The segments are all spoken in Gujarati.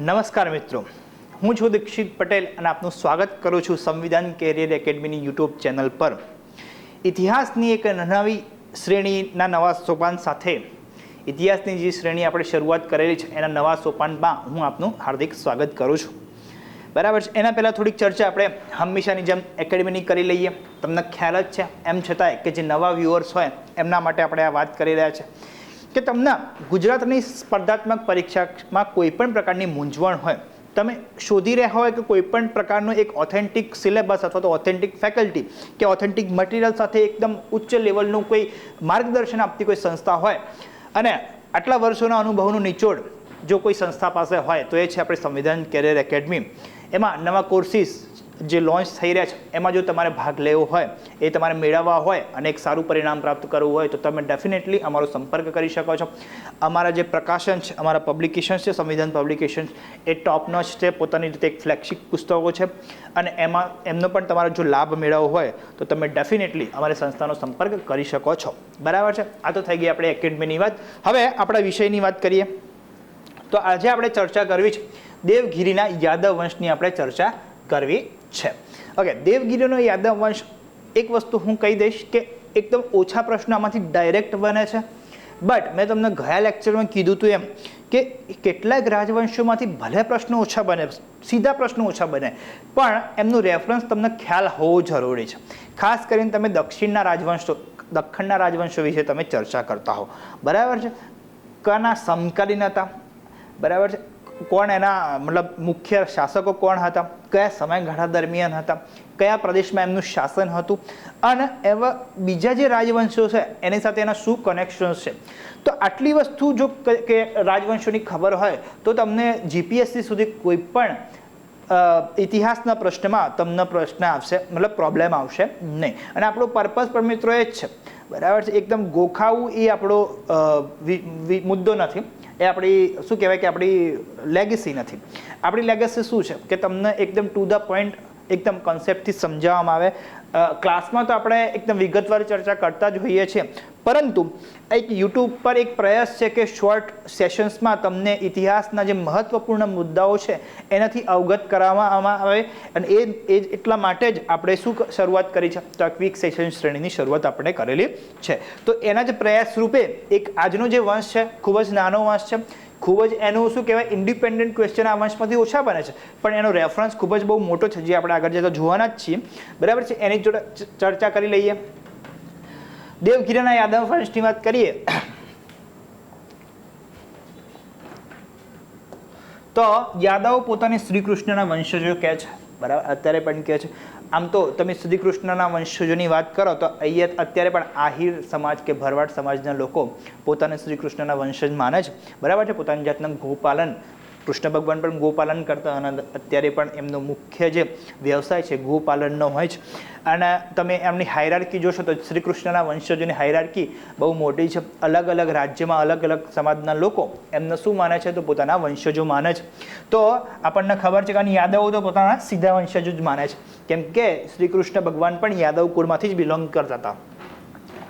નમસ્કાર મિત્રો. હું છું દીક્ષિત પટેલ અને આપનું સ્વાગત કરું છું સંવિધાન કેરિયર એકેડમીની યુટ્યુબ ચેનલ પર. ઇતિહાસની એક નવી શ્રેણીના નવા સોપાન સાથે, ઇતિહાસની જે શ્રેણી આપણે શરૂઆત કરેલી છે, એના નવા સોપાનમાં હું આપનું હાર્દિક સ્વાગત કરું છું. બરાબર છે, એના પહેલાં થોડીક ચર્ચા આપણે હંમેશાની જેમ એકેડમીની કરી લઈએ. તમને ખ્યાલ જ છે, એમ છતાંય કે જે નવા વ્યુઅર્સ હોય, એમના માટે આપણે આ વાત કરી રહ્યા છે. કે તમને ગુજરાતની સ્પર્ધાત્મક પરીક્ષામાં કોઈ પણ પ્રકારની મૂંઝવણ હોય, તમે શોધી રહ્યા હોય કે કોઈ પણ પ્રકારનો એક ઓથેન્ટિક સિલેબસ અથવા તો ઓથેન્ટિક ફેકલ્ટી કે ઓથેન્ટિક મટીરિયલ સાથે એકદમ ઉચ્ચ લેવલનું કોઈ માર્ગદર્શન આપતી કોઈ સંસ્થા હોય, અને આટલા વર્ષોના અનુભવનું નિચોડ જો કોઈ સંસ્થા પાસે હોય તો એ છે આપણે સંવિધાન કેરિયર એકેડમી એમાં નવા કોર્સિસ જે લોન્ચ થઈ રહ્યા છે, એમાં જો તમારે ભાગ લેવો હોય, એ તમારે મેળવવા હોય અને એક સારું પરિણામ પ્રાપ્ત કરવું હોય, તો તમે ડેફિનેટલી અમારો સંપર્ક કરી શકો છો. અમારા જે પ્રકાશન છે, અમારા પબ્લિકેશન્સ છે, સંવિધાન પબ્લિકેશન્સ એ ટોપનો જ છે, પોતાની રીતે એક ફ્લેગશિપ પુસ્તકો છે. અને એમાં, એમનો પણ તમારો જો લાભ મેળવવો હોય, તો તમે ડેફિનેટલી અમારી સંસ્થાનો સંપર્ક કરી શકો છો. બરાબર છે? આ તો થઈ ગઈ આપણે એકેડમીની વાત. હવે આપણા વિષયની વાત કરીએ. તો આજે આપણે ચર્ચા કરવી છે, દેવગીરીના યાદવ વંશની આપણે ચર્ચા કરવી છે. ઓકે દેવગીરીનો યાદવ વંશ એક વસ્તુ હું કહી દઈશ કે એકદમ ઓછા પ્રશ્નો આમાંથી ડાયરેક્ટ બને છે. બટ મેં તમને ગયા લેક્ચરમાં કીધું હતું એમ કે કેટલાક રાજવંશોમાંથી ભલે પ્રશ્નો ઓછા બને, સીધા પ્રશ્નો ઓછા બને, પણ એમનું રેફરન્સ તમને ખ્યાલ હોવો જરૂરી છે. ખાસ કરીને તમે દક્ષિણના રાજવંશો દખણના રાજવંશો વિશે તમે ચર્ચા કરતા હો. બરાબર છે? કના સમકાલીન હતા. બરાબર છે? કોણ એના, મતલબ મુખ્ય શાસકો કોણ હતા, કયા સમયગાળા દરમિયાન હતા, કયા પ્રદેશમાં એમનું શાસન હતું, અને એવા બીજા જે રાજવંશો છે, એની સાથે એના શું કનેક્શન્સ છે. તો આટલી વસ્તુ જો કે રાજવંશોની ખબર હોય, તો તમને જીપીએસસી સુધી કોઈ પણ ઇતિહાસના પ્રશ્નમાં તમને પ્રશ્ન આવશે, મતલબ પ્રોબ્લેમ આવશે નહીં. અને આપણો પર્પઝ પણ મિત્રો એ જ છે. બરાબર છે? એકદમ ગોખાવું એ આપણો મુદ્દો નથી. એ આપણી, શું કહેવાય કે આપણી લેગેસી નથી. આપણી લેગેસી શું છે? કે તમને એકદમ ટુ ધ પોઈન્ટ એકદમ કોન્સેપ્ટથી સમજાવવામાં આવે. ક્લાસમાં તો આપણે એકદમ વિગતવાર ચર્ચા કરતા જ હોઈએ છીએ. પરંતુ એક યુટ્યુબ પર એક પ્રયાસ છે કે શોર્ટ સેશન્સમાં તમને ઇતિહાસના જે મહત્વપૂર્ણ મુદ્દાઓ છે, એનાથી અવગત કરાવવામાં આવે અને એ એ એટલા માટે જ આપણે શું શરૂઆત કરી છે? તો ક્વિક સેશન શ્રેણીની શરૂઆત આપણે કરેલી છે. તો એના જ પ્રયાસ રૂપે એક આજનો જે વંશ છે, ખૂબ જ નાનો વંશ છે ખૂબ જ એનું શું કહેવાય ઇન્ડિપેન્ડન્ટ ક્વેશ્ચન આ વંશમાંથી ઓછા બને છે. પણ એનો રેફરન્સ ખૂબ જ બહુ મોટો છે. જે આપણે આગળ જતા જોવાના જ છીએ. બરાબર છે? એની જોડે ચર્ચા કરી લઈએ. દેવગીરાના યાદવ વંશની વાત કરીએ. તો યાદવ પોતાને શ્રી કૃષ્ણના વંશજો કહે છે. બરાબર? અત્યારે પણ કહે છે. આમ તો તમે શ્રી કૃષ્ણના વંશજોની વાત કરો તો અહીંયા અત્યારે પણ આહિર સમાજ કે ભરવાડ સમાજના લોકો પોતાને શ્રી કૃષ્ણના વંશજ માને છે. બરાબર છે? પોતાની જાતના ગોપાલન કૃષ્ણ ભગવાન પણ ગોપાલન કરતા અને અત્યારે પણ એમનો મુખ્ય જે વ્યવસાય છે ગોપાલનનો હોય છે અને તમે એમની હાયરાર્કી જોશો તો શ્રી કૃષ્ણના વંશજોની હાયરાર્કી બહુ મોટી છે. અલગ અલગ રાજ્યમાં અલગ અલગ સમાજના લોકો એમને શું માને છે તો પોતાના વંશજો માને છે. તો આપણને ખબર છે કે યાદવો તો પોતાના સીધા વંશજો જ માને છે. કેમ કે શ્રી કૃષ્ણ ભગવાન પણ યાદવ કુળમાંથી જ બિલોંગ કરતા હતા.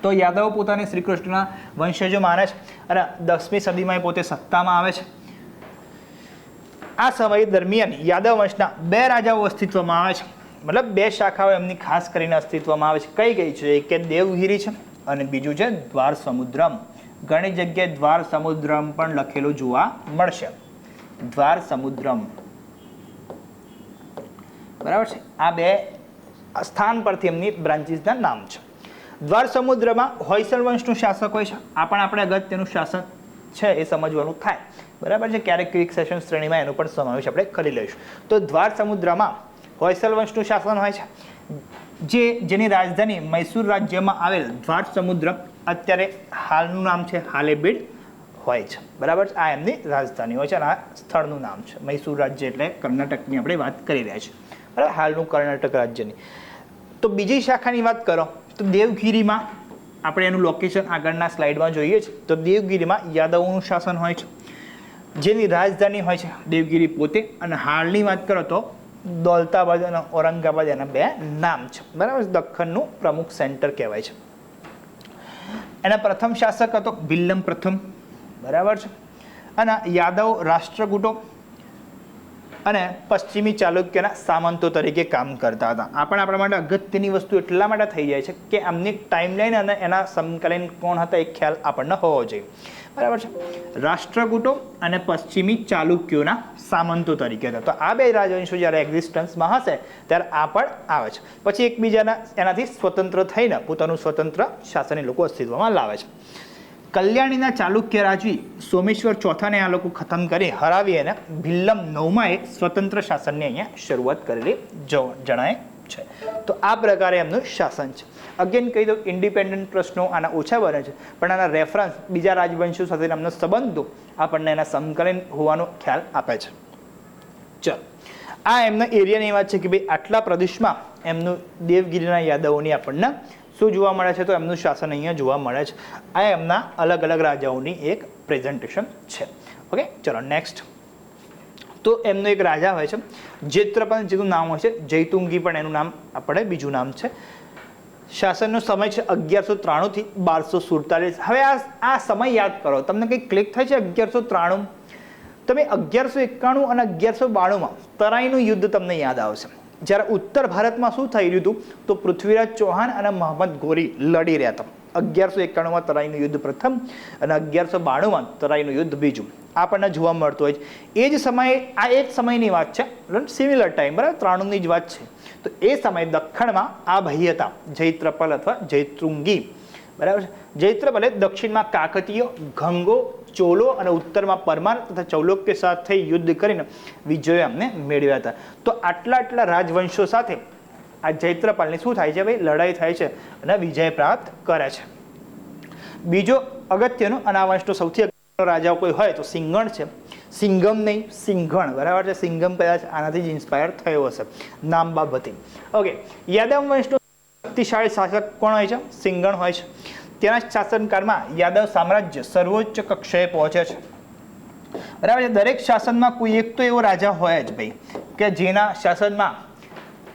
તો યાદવ પોતાને શ્રી કૃષ્ણના વંશજો માને છે. અને દસમી સદીમાં એ પોતે સત્તામાં આવે છે. આ સમય દરમિયાન યાદવ વંશના બે રાજાઓ અસ્તિત્વમાં આવે છે. મતલબ બે શાખાઓ એમની ખાસ કરીને અસ્તિત્વમાં આવે છે. કઈ કઈ છે? એક દેવગીરી છે અને બીજું છે દ્વાર સમુદ્રમ. ઘણી જગ્યાએ દ્વાર સમુદ્રમ પણ લખેલું જોવા મળશે. દ્વાર સમુદ્રમ. બરાબર છે? આ બે સ્થાન પરથી એમની બ્રાન્ચીસના નામ છે. દ્વાર સમુદ્રમાં હોયસલ વંશનું શાસક હોય છે. આ પણ આપણે અગત્યનું શાસન છે એ સમજવાનું થાય. બરાબર છે? ક્યારેક ક્વિક સેશન શ્રેણીમાં એનો પણ સમાવેશ આપણે કરી લઈશું. તો દ્વાર સમુદ્રમાં હોયસલ વંશનું શાસન હોય છે. જે, જેની રાજધાની મૈસૂર રાજ્યમાં આવેલ દ્વાર સમુદ્ર અત્યારે હાલનું નામ છે હાલેબીડ હોય છે. બરાબર આ એમની રાજધાની હોય છે અને આ સ્થળનું નામ છે. મૈસૂર રાજ્ય એટલે કર્ણાટકની આપણે વાત કરી રહ્યા છીએ. બરાબર? હાલનું કર્ણાટક રાજ્યની. તો બીજી શાખાની વાત કરો, તો દેવગીરીમાં આપણે એનું લોકેશન આગળના સ્લાઇડમાં જોઈએ છીએ તો દેવગીરીમાં યાદવોનું શાસન હોય છે. જેની રાજધાની હોય છે દેવગીરી પોતે. અને હાલની વાત કરો તો દોલતાબાદ અને ઔરંગાબાદ એના બે નામ છે. બરાબર? દખ્ખનનું પ્રમુખ સેન્ટર કહેવાય છે. એના પ્રથમ શાસક હતો બિલ્લમ પ્રથમ. બરાબર છે? અને યાદવ રાષ્ટ્રકૂટો અને પશ્ચિમી ચાલુક્યના સામંતો તરીકે કામ કરતા હતા. આ પણ આપણા માટે અગત્યની વસ્તુ એટલા માટે થઈ જાય છે કે આમની ટાઈમલાઈન અને એના સમકાલીન કોણ હતા એ ખ્યાલ આપણને હોવો જોઈએ. બરાબર છે. રાષ્ટ્રકૂટો અને પશ્ચિમી ચાલુક્યોના સામંતો તરીકે હતા. તો આ બે રાજવંશો જ્યારે એક્ઝિસ્ટન્સમાં હશે, ત્યારે આ પણ આવે છે. પછી એકબીજાના એનાથી સ્વતંત્ર થઈને પોતાનું સ્વતંત્ર શાસન એ લોકો અસ્તિત્વમાં લાવે છે. કલ્યાણીના ચાલુક્ય રાજવી સોમેશ્વર ચોથાને આ લોકો ખતમ કરી હરાવી અને ભિલ્લમ નવમાએ સ્વતંત્ર શાસનની અહીંયા શરૂઆત કરેલી જણાય છે. તો આ પ્રકારે એમનું શાસન છે. અગેન કહી દઉં ઇન્ડિપેન્ડન્ટ પ્રશ્નો આના ઓછા બને છે, પણ આના રેફરન્સ બીજા રાજવંશો સાથે એમનો સંબંધો આપણને એના સમકાલીન હોવાનો ખ્યાલ આપે છે. ચલો. આ એમના એરિયાની વાત છે કે ભાઈ આટલા પ્રદેશમાં એમનું દેવગીરીના યાદવોની આપણને શું જોવા મળે છે? તો એમનું શાસન અહીંયા જોવા મળે છે. આ એમના અલગ અલગ રાજાઓની એક પ્રેઝન્ટેશન છે. ઓકે ચલો નેક્સ્ટ તો એમનો એક રાજા હોય છે. જેત્રપન જેનું નામ હોય છે, જૈતુંગી પણ એનું નામ આપણે બીજું નામ છે. શાસનનો સમય છે અગિયારસો ત્રાણુંથી બારસો સુડતાલીસ. હવે આ આ સમય યાદ કરો. તમને કંઈક ક્લિક થાય છે અગિયારસો ત્રાણું? તમે અગિયારસો એકાણું અને અગિયારસો બાણુંમાં તરાઈનું યુદ્ધ તમને યાદ આવશે. જ્યારે ઉત્તર ભારતમાં શું થઈ રહ્યું હતું? તો પૃથ્વીરાજ ચૌહાણ અને મોહમ્મદ ગોરી લડી રહ્યા હતા. અગિયારસો એકાણુંમાં તરાઈનું યુદ્ધ પ્રથમ અને અગિયારસો બાણુંમાં તરાઈનું યુદ્ધ બીજું. આપણને જોવા મળતું હોય છે. એ જ સમયે આ એક સમયની વાત છે સિમિલર ટાઈમ બરાબર? ત્રાણુંની જ વાત છે. તો એ સમયે દક્ષિણમાં આ ભાઈ હતા જૈત્રપલ અથવા જૈતૃંગી, બરાબર? જૈત્રપલે દક્ષિણમાં કાકતીય ગંગો ચોલો અને ઉત્તરમાં પરમાર તથા ચૌલોક્ય સાથે યુદ્ધ કરીને વિજયો અમને મેળવ્યા હતા. તો આટલા આટલા રાજવંશો સાથે આ જૈત્રપાલની શું થાય છે ભાઈ? લડાઈ થાય છે અને વિજય પ્રાપ્ત કરે છે. બીજો અગત્યનો અને આ સૌથી અગત્યનો રાજા કોઈ હોય તો સિંગણ છે. સિંગમ નહીં, સિંઘણ. બરાબર છે? સિંગમ કદાચ આનાથી જ ઇન્સ્પાયર થયો હશે. નામ બાબતે. ઓકે યાદવ વંશનો શક્તિશાળી શાસક કોણ હોય છે? સિંગણ હોય છે. તેના શાસનકાળમાં યાદવ સામ્રાજ્ય સર્વોચ્ચ કક્ષાએ પહોંચે છે. બરાબર છે? દરેક શાસનમાં કોઈ એક તો એવો રાજા હોય જ ભાઈ, કે જેના શાસનમાં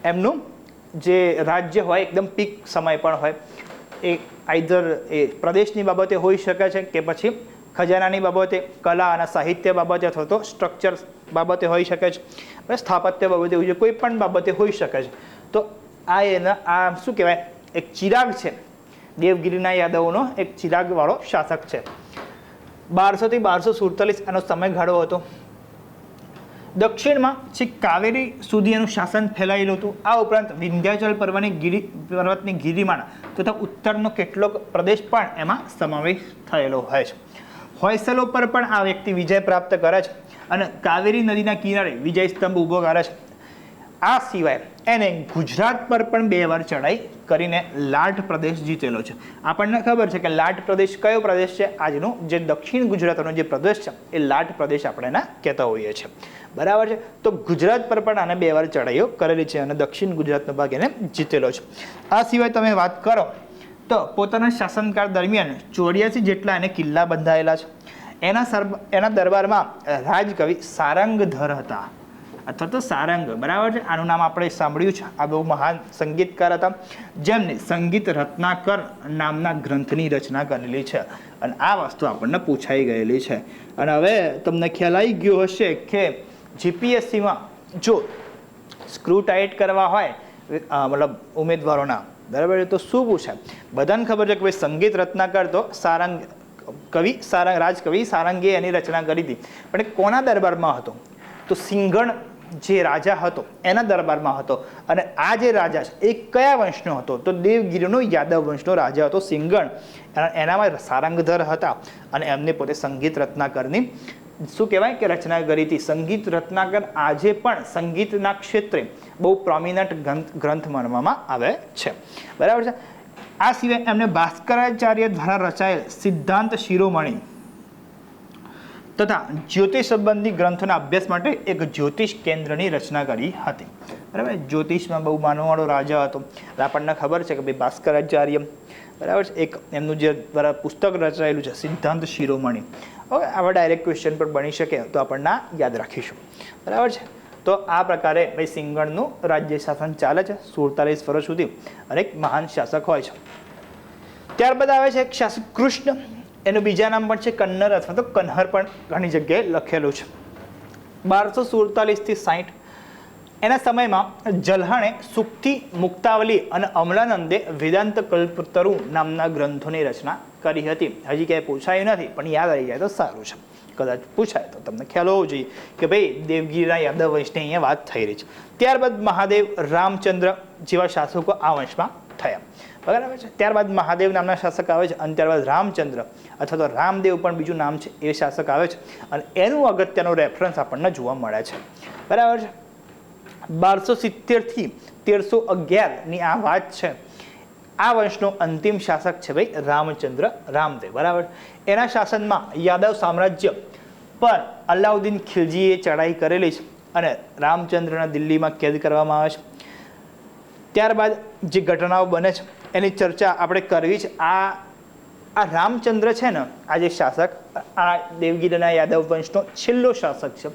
એમનું જે રાજ્ય હોય, એકદમ પીક સમય પણ હોય, એ આઈધર એ પ્રદેશની બાબતે હોઈ શકે છે કે પછી ખજાનાની બાબતે, કલા અને સાહિત્ય બાબતે અથવા તો સ્ટ્રક્ચર બાબતે હોઈ શકે છે અને સ્થાપત્ય બાબતે હોય છે, કોઈ પણ બાબતે હોઈ શકે છે. તો આ એના, આ શું કહેવાય? એક ચિરાગ છે. દેવગીરીના યાદવોનો એક ચિરાગવાળો શાસક છે. બારસોથી બારસો સુડતાલીસ આનો સમયગાળો હતો. દક્ષિણમાં છેક કાવેરી સુધી એનું શાસન ફેલાયેલું હતું. આ ઉપરાંત વિંધ્યાચલ પર્વની ગીરી, પર્વતની ગિરિમાળ તથા ઉત્તરનો કેટલોક પ્રદેશ પણ એમાં સમાવેશ થયેલો હોય છે. હોયસલો પર પણ આ વ્યક્તિ વિજય પ્રાપ્ત કરે છે અને કાવેરી નદીના કિનારે વિજય સ્તંભ ઊભો કરે છે. આ સિવાય એને ગુજરાત પર પણ બે વાર ચડાઈ કરીને લાટ પ્રદેશ જીતેલો છે. આપણને ખબર છે કે લાટ પ્રદેશ કયો પ્રદેશ છે? આજનો જે દક્ષિણ ગુજરાતનો જે પ્રદેશ છે, એ લાટ પ્રદેશ આપણે એને કહેતા હોઈએ છીએ. બરાબર છે? તો ગુજરાત પર પણ આને બે વાર ચડાઈઓ કરેલી છે અને દક્ષિણ ગુજરાતનો ભાગ એને જીતેલો છે. આ સિવાય તમે વાત કરો, તો પોતાના શાસનકાળ દરમિયાન ચોર્યાસી જેટલા એને કિલ્લા બંધાયેલા છે. એના સર એના દરબારમાં રાજકવિ સારંગધર હતા. અથવા તો સારંગ, બરાબર છે? આનું નામ આપણે સાંભળ્યું છે. આ બહુ મહાન સંગીતકાર હતા. જેમને સંગીત રત્નાકર નામના ગ્રંથની રચના કરેલી છે. અને આ વસ્તુ આપણને પૂછાઈ ગયેલી છે. અને હવે તમને ખ્યાલ આવી ગયો હશે કે જીપીએસસીમાં જો સ્ક્રૂ ટાઈટ કરવા હોય મતલબ ઉમેદવારોના, બરાબર? તો શું પૂછાય બધાને ખબર છે કે ભાઈ સંગીત રત્નાકર તો સારંગ, કવિ, સારંગ, રાજકવિ, સારંગે એની રચના કરી હતી. પણ કોના દરબારમાં હતો? તો સિંઘણ જે રાજા હતો, એના દરબારમાં હતો. અને આ જે રાજા છે, એ કયા વંશનો હતો? તો દેવગીરીનો યાદવ વંશનો રાજા હતો સિંઘણ એના- એનામાં સારંગધર હતા અને એમને પોતે સંગીત રત્નાકરની શું કહેવાય કે રચના કરી હતી સંગીત, રત્નાકર આજે પણ સંગીતના ક્ષેત્રે બહુ પ્રોમિનન્ટ ગ્રંથ માનવામાં આવે છે. બરાબર છે? આ સિવાય એમને ભાસ્કરાચાર્ય દ્વારા રચાયેલ સિદ્ધાંત શિરોમણી તથા જ્યોતિષ સંબંધી ગ્રંથોના અભ્યાસ માટે એક જ્યોતિષ કેન્દ્રની રચના કરી હતી. બરાબર? જ્યોતિષમાં બહુ માનવાળો રાજા હતો. આપણને ખબર છે કે ભાઈ ભાસ્કરાચાર્ય, બરાબર છે? એક એમનું જે દ્વારા પુસ્તક રચાયેલું છે, સિદ્ધાંત શિરોમણી. ઓકે આવા ડાયરેક્ટ ક્વેશ્ચન પણ બની શકે તો આપણને યાદ રાખીશું. બરાબર છે? તો આ પ્રકારે ભાઈ સિંગણનું રાજ્ય શાસન ચાલે છે, સુડતાલીસ વર્ષ સુધી. અને એક મહાન શાસક હોય છે. ત્યારબાદ આવે છે એક શાસક કૃષ્ણ. એનું બીજા નામ પણ છે કન્નર અથવા તો કન્હર પણ ઘણી જગ્યાએ લખેલું છે. બારસો સુડતાલીસથી સાઠ એના સમયમાં જલ્હણે સુક્તિ મુક્તાવલી અને અમલાનંદે વેદાંત કલ્પતરુ નામના ગ્રંથોની રચના કરી હતી. હજી ક્યાંય પૂછાયું નથી, પણ યાદ આવી જાય તો સારું છે. કદાચ પૂછાય તો તમને ખ્યાલ હોવો જોઈએ કે ભાઈ, દેવગીરીના યાદવ વંશની અહીંયા વાત થઈ રહી છે. ત્યારબાદ મહાદેવ રામચંદ્ર જેવા શાસકો આ વંશમાં થયા. બરાબર છે? ત્યારબાદ મહાદેવ નામના શાસક આવે છે અને ત્યારબાદ રામચંદ્ર અથવા તો રામદેવ પણ બીજું નામ છે એ શાસક આવે છે. અને એનું અગત્યનો રેફરન્સ આપણને જોવા મળે છે. બરાબર છે? બારસો સિત્તેરથી તેરસો અગિયારની આ વાત છે. આ વંશનો અંતિમ શાસક છે ભાઈ રામચંદ્ર રામદેવ, બરાબર? એના શાસનમાં યાદવ સામ્રાજ્ય પર અલાઉદ્દીન ખિલજીએ ચડાઈ કરેલી છે અને રામચંદ્રના દિલ્હીમાં કેદ કરવામાં આવે છે. ત્યારબાદ જે ઘટનાઓ બને છે, એની ચર્ચા આપણે કરવી છે. આ આ રામચંદ્ર છે ને, આ જે શાસક, આ દેવગીરીના યાદવ વંશનો છેલ્લો શાસક છે.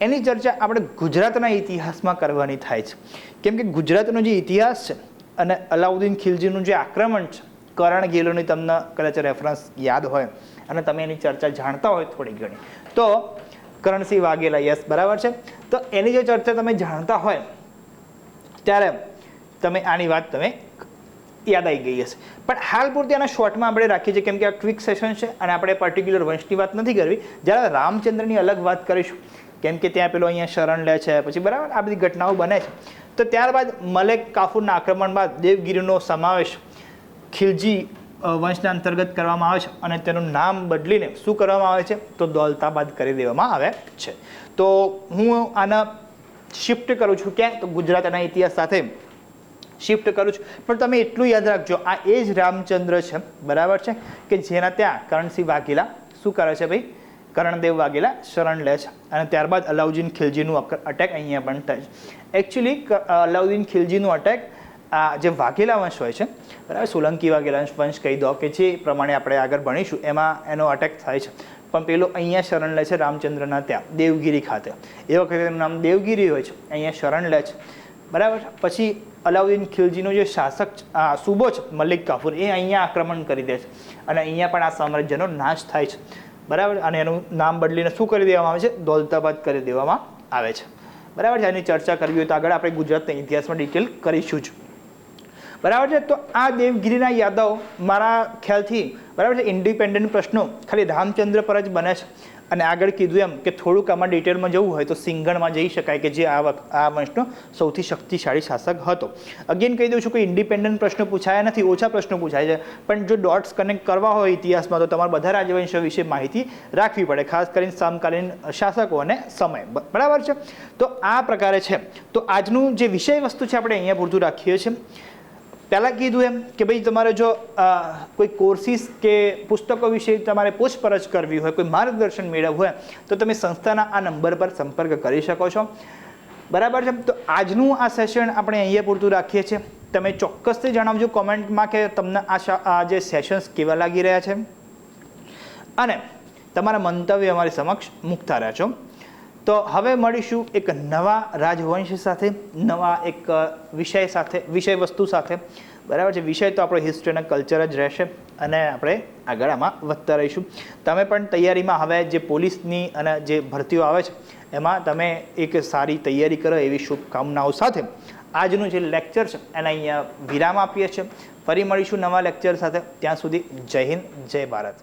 એની ચર્ચા આપણે ગુજરાતના ઇતિહાસમાં કરવાની થાય છે. કેમ કે ગુજરાતનો જે ઇતિહાસ છે અને અલાઉદ્દીન ખિલજીનું જે આક્રમણ છે, કરણ ગેલોની તમને કદાચ રેફરન્સ યાદ હોય અને તમે એની ચર્ચા જાણતા હોય થોડી ઘણી. તો કરણસિંહ વાઘેલા યસ બરાબર છે? તો એની જે ચર્ચા તમે જાણતા હોય, ત્યારે તમે આની વાત તમે યાદ આવી ગઈ હશે. પણ હાલ પૂરતી આના શોર્ટમાં આપણે રાખીએ છીએ, કેમ કે આ ક્વિક સેશન છે અને આપણે પર્ટિક્યુલર વંશની વાત નથી કરવી. જ્યારે રામચંદ્રની અલગ વાત કરીશું કેમ કે ત્યાં પેલો અહીંયા શરણ લે છે, પછી બરાબર આ બધી ઘટનાઓ બને છે. તો ત્યારબાદ મલેક કાફુરના આક્રમણ બાદ દેવગીરીનો સમાવેશ ખિલજી વંશના અંતર્ગત કરવામાં આવે છે અને તેનું નામ બદલીને શું કરવામાં આવે છે? તો દોલતાબાદ કરી દેવામાં આવે છે. તો હું આના શિફ્ટ કરું છું ક્યાં તો ગુજરાતના ઇતિહાસ સાથે શિફ્ટ કરું છું. પણ તમે એટલું યાદ રાખજો, આ એ જ રામચંદ્ર છે, બરાબર છે? કે જેના ત્યાં કરણસિંહ વાઘેલા શું કરે છે ભાઈ? કરણદેવ વાઘેલા શરણ લે છે. અને ત્યારબાદ અલાઉદ્દીન ખિલજીનું અટેક અહીંયા પણ થાય છે. એકચ્યુઅલી અલાઉદ્દીન ખિલજીનું અટેક આ જે વાઘેલા વંશ હોય છે, બરાબર? સોલંકી વાઘેલા વંશ કહી દો કે જે પ્રમાણે આપણે આગળ ભણીશું, એમાં એનો અટેક થાય છે. પણ પેલો અહીંયા શરણ લે છે રામચંદ્રના ત્યાં, દેવગીરી ખાતે. એ વખતે એનું નામ દેવગીરી હોય છે, અહીંયા શરણ લે છે. બરાબર? પછી અલાઉદ્દીન ખિલજીનો જે શાસક સુબો છે, મલિક કાફુર, એ અહીંયા આક્રમણ કરી દે છે. અને અહીંયા પણ આ સામ્રાજ્યનો નાશ થાય છે. બરાબર? અને એનું નામ બદલીને શું કરી દેવામાં આવે છે? દોલતાબાદ કરી દેવામાં આવે છે. બરાબર છે? આની ચર્ચા કરવી હોય તો આગળ આપણે ગુજરાતના ઇતિહાસમાં ડિટેલ કરીશું જ. બરાબર છે? તો આ દેવગીરીના યાદવ મારા ખ્યાલથી, બરાબર છે? ઇન્ડિપેન્ડન્ટ પ્રશ્નો. ખાલી રામચંદ્ર પર જ બને છે. અને આગળ કીધું એમ કે થોડુંક આમાં ડિટેલમાં જવું હોય તો સિંગણમાં જઈ શકાય કે જે આ વખત આ વંશનો સૌથી શક્તિશાળી શાસક હતો. અગેન કહી દઉં છું કે ઇન્ડિપેન્ડન્ટ પ્રશ્નો પૂછાયા નથી, ઓછા પ્રશ્નો પૂછાય છે. પણ જો ડોટ્સ કનેક્ટ કરવા હોય ઇતિહાસમાં તો તમારે બધા રાજવંશો વિશે માહિતી રાખવી પડે, ખાસ કરીને સમકાલીન શાસકો અને સમય. બરાબર છે? તો આ પ્રકારે છે. તો આજનું જે વિષય વસ્તુ છે, આપણે અહીંયા પૂરતું રાખીએ છીએ. પહેલાં કીધું એમ કે ભાઈ તમારે જો કોઈ કોર્સિસ કે પુસ્તકો વિશે તમારે પૂછપરછ કરવી હોય, કોઈ માર્ગદર્શન મેળવવું હોય, તો તમે સંસ્થાના આ નંબર પર સંપર્ક કરી શકો છો. બરાબર છે? તો આજનું આ સેશન આપણે અહીંયા પૂરતું રાખીએ છીએ. તમે ચોક્કસથી જણાવજો કોમેન્ટમાં કે તમને આ જે સેશન્સ કેવા લાગી રહ્યા છે. અને તમારા મંતવ્ય અમારી સમક્ષ મૂકતા રહેજો. તો હવે મળીશું એક નવા રાજવંશ સાથે, નવા એક વિષય સાથે વિષય વસ્તુ સાથે. બરાબર છે? વિષય તો આપણો હિસ્ટ્રી અને કલ્ચર જ રહેશે અને આપણે આગળ આમાં વધતા રહીશું. તમે પણ તૈયારીમાં હવે જે પોલીસની અને જે ભરતીઓ આવે છે, એમાં તમે એક સારી તૈયારી કરો એવી શુભકામનાઓ સાથે. આજનું જે લેક્ચર છે, એને અહીંયા વિરામ આપીએ છીએ. ફરી મળીશું નવા લેક્ચર સાથે. ત્યાં સુધી જય હિન્દ, જય ભારત.